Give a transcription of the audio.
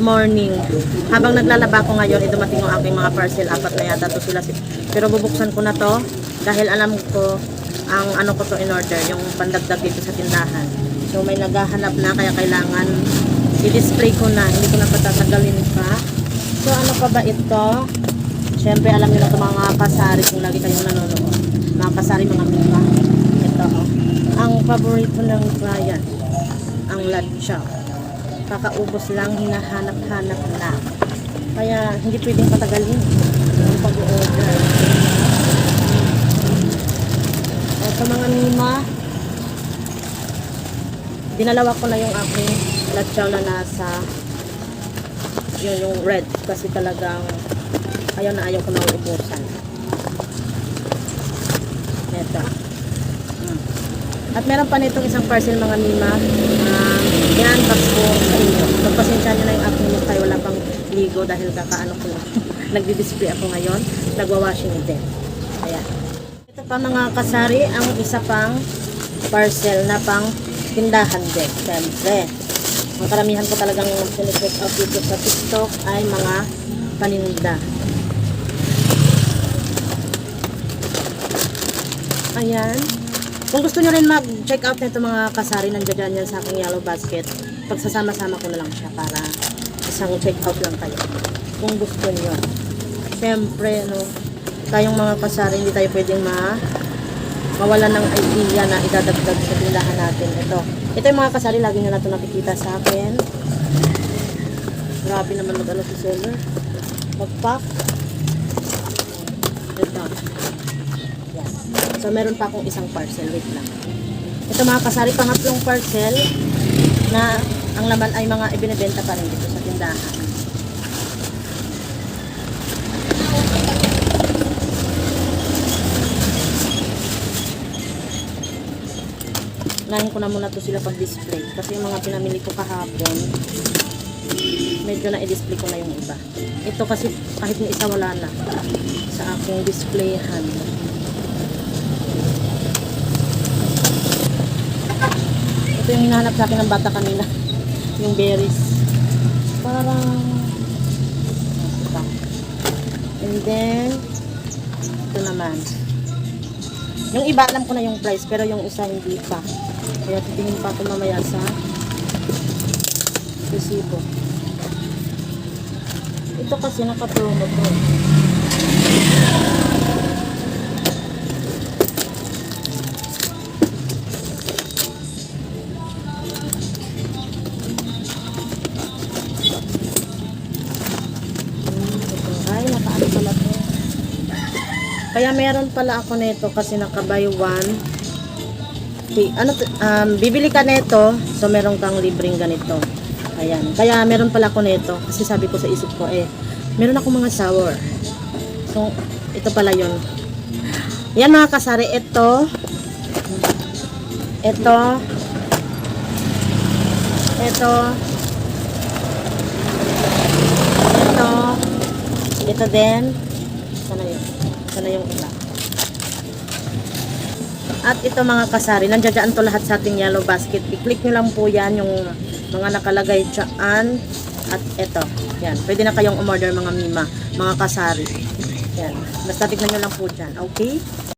morning. Habang naglalaba ko ngayon, ito dumating ang aking mga parcel. Apat na yata to sila. Pero bubuksan ko na to dahil alam ko ang ano ko to in order, yung pandagdag dito sa tindahan. So may naghahanap na kaya kailangan i-display ko na. Hindi ko na patatagalin pa. So ano pa ba ito? Siyempre alam niyo na ito mga kasari kung lagi kayong nanonood. Mga kasari, mga mima. Ito oh. Ang paborito ng client, ang latsa. Kakaubos lang, hinahanap-hanap na. Kaya hindi pwedeng patagalin ang pag-order. At sa mga mima, dinalawa ko na yung aking latsaw na nasa yun yung red kasi talagang ayaw na ayaw ko na ubusan. Ito. Mm. At meron pa nitong isang parcel mga mima na in-unbox ko sa inyo. Pagpasensya nyo na yung aking mukha, wala pang ligo dahil kakaano ko lang. Ako ngayon, nagwa-washing din. Ayan. Ito pa mga kasari, ang isa pang parcel na pang tindahan din. Siyempre. Ang karamihan ko talagang sinicheck out dito sa TikTok ay mga paninda. Ayan. Kung gusto nyo rin mag-check out nito mga kasari, nandiyan yan sa aking yellow basket. Pagsasama-sama ko na lang siya para isang check out lang kayo. Kung gusto nyo. Siyempre, no, tayong mga kasari, hindi tayo pwedeng ma mawala ng idea na idadagdag sa tindahan natin. Ito. Ito yung mga kasari, lagi na ito nakikita sa akin. Grabe naman mag-ano si seller. Mag-pack. Ito. Yan. So, meron pa akong isang parcel. Wait lang. Ito mga kasari, pangatlong parcel na ang laman ay mga ibinibenta pa rin dito sa tindahan. Unahin ko na muna to sila pag-display. Kasi yung mga pinamili ko kahapon, medyo na-display ko na yung iba. Ito kasi kahit yung isa wala na sa aking displayhan. Ito yung hinahanap sa akin ng bata kanina. Yung berries. And then, ito naman. Yung iba alam ko na yung price, pero yung isa hindi pa. Kaya titingin pa ako mamaya sa resibo. Ito kasi nakapromo to. Kaya meron pala ako nito kasi naka-buy one. Ano, um, bibili ka nito, so meron kang libreng ganito. Ayan. Kaya meron pala ako nito kasi sabi ko sa isip ko eh, meron ako mga sour. So, ito pala yun. Yan mga kasari, ito, ito, ito, ito, ito din, yun, sana yung iba. At ito mga kasari, nandiyan to lahat sa ating yellow basket. I-click nyo lang po yan, yung mga nakalagay dyan. At ito, yan. Pwede na kayong umorder mga mima, mga kasari. Yan. Basta tignan nyo lang po dyan, okay?